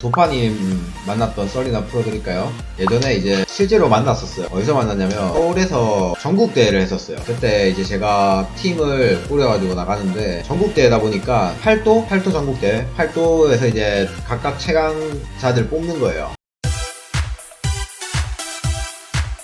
도파님 만났던 썰이나 풀어드릴까요? 예전에 이제 실제로 만났었어요. 어디서 만났냐면 서울에서 전국대회를 했었어요. 그때 이제 제가 팀을 꾸려가지고 나가는데 전국대회다 보니까 8도? 8도 전국대회? 8도에서 이제 각각 최강자들 뽑는 거예요.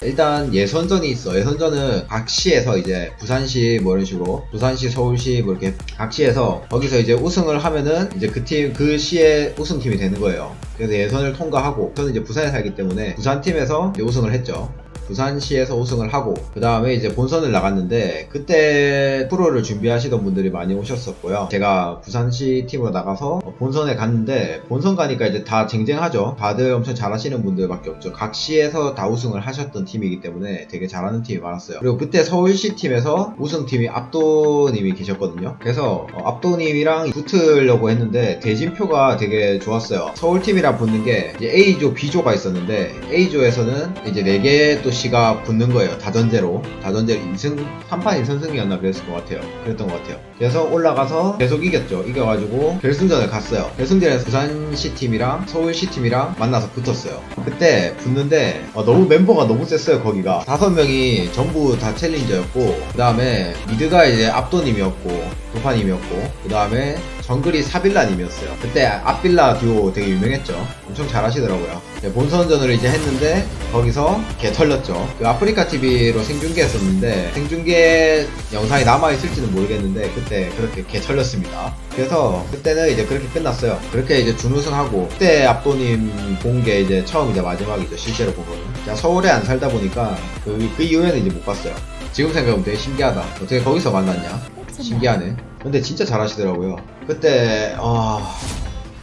일단 예선전이 있어. 예선전은 각 시에서 이제 부산시 뭐 이런 식으로 부산시, 서울시 뭐 이렇게 각 시에서 거기서 이제 우승을 하면은 이제 그 팀 그 시의 우승팀이 되는 거예요. 그래서 예선을 통과하고 저는 이제 부산에 살기 때문에 부산 팀에서 이제 우승을 했죠. 부산시에서 우승을 하고 그 다음에 이제 본선을 나갔는데 그때 프로를 준비하시던 분들이 많이 오셨었고요. 제가 부산시 팀으로 나가서 본선에 갔는데 본선 가니까 이제 다 쟁쟁하죠. 다들 엄청 잘하시는 분들밖에 없죠. 각 시에서 다 우승을 하셨던 팀이기 때문에 되게 잘하는 팀이 많았어요. 그리고 그때 서울시 팀에서 우승팀이 압도님이 계셨거든요. 그래서 어, 압도님이랑 붙으려고 했는데 대진표가 되게 좋았어요. 서울팀이랑 붙는 게 이제 A조, B조가 있었는데 A조에서는 이제 4개 또 시가 붙는 거예요. 다전제로. 다전제로 2승, 3판 2선승이었나 그랬을 것 같아요. 그랬던 것 같아요. 그래서 올라가서 계속 이겼죠. 이겨가지고 결승전을 갔어요. 결승전에서 부산시 팀이랑 서울시 팀이랑 만나서 붙었어요. 그때 붙는데 어, 너무 멤버가 너무 셌어요. 거기가 다섯 명이 전부 다 챌린저였고 그 다음에 미드가 이제 압도님이었고 도파님이었고 그 다음에 정글이 사빌라님이었어요. 그때 앞빌라 듀오 되게 유명했죠. 엄청 잘하시더라고요. 네, 본선전을 이제 했는데 거기서 개 털렸죠. 그 아프리카 TV로 생중계했었는데 생중계 영상이 남아 있을지는 모르겠는데 그때 그렇게 개 털렸습니다. 그래서 그때는 이제 그렇게 끝났어요. 그렇게 이제 준우승하고 그때 압도님 본 게 이제 처음 이제 마지막이죠. 실제로 본 거는. 제가 서울에 안 살다 보니까 그, 그 이후에는 이제 못 봤어요. 지금 생각하면 되게 신기하다. 어떻게 거기서 만났냐? 신기하네. 근데 진짜 잘하시더라고요. 그때 어...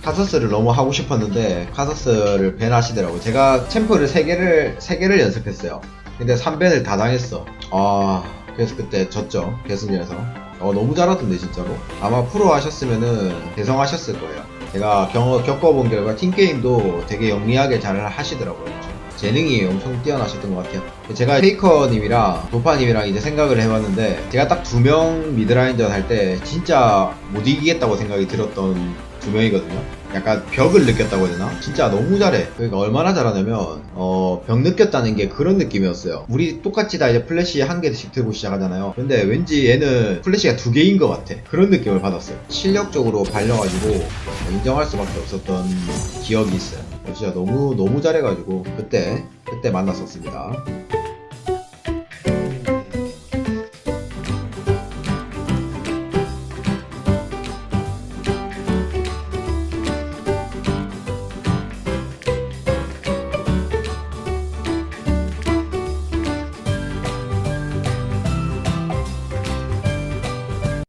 카서스를 너무 하고 싶었는데 카서스를 밴 하시더라고요. 제가 챔프를 3개를 3개를 연습했어요. 근데 3밴을 다 당했어. 아 그래서 그때 졌죠. 결승전에서. 어 너무 잘하던데 진짜로. 아마 프로 하셨으면은 대성하셨을 거예요. 제가 경험 겪어본 결과 팀 게임도 되게 영리하게 잘 하시더라고요. 재능이 엄청 뛰어나셨던 것 같아요. 제가 페이커님이랑 도파님이랑 이제 생각을 해봤는데 제가 딱 두 명 미드라인전 할 때 진짜 못 이기겠다고 생각이 들었던 두 명이거든요. 약간 벽을 느꼈다고 해야 되나? 진짜 너무 잘해. 그러니까 얼마나 잘하냐면 어, 벽 느꼈다는 게 그런 느낌이었어요. 우리 똑같이 다 이제 플래시 한 개씩 들고 시작하잖아요. 근데 왠지 얘는 플래시가 두 개인 것 같아. 그런 느낌을 받았어요. 실력적으로 발려가지고 인정할 수밖에 없었던 기억이 있어요. 진짜 너무 너무 잘해가지고 그때 그때 만났었습니다.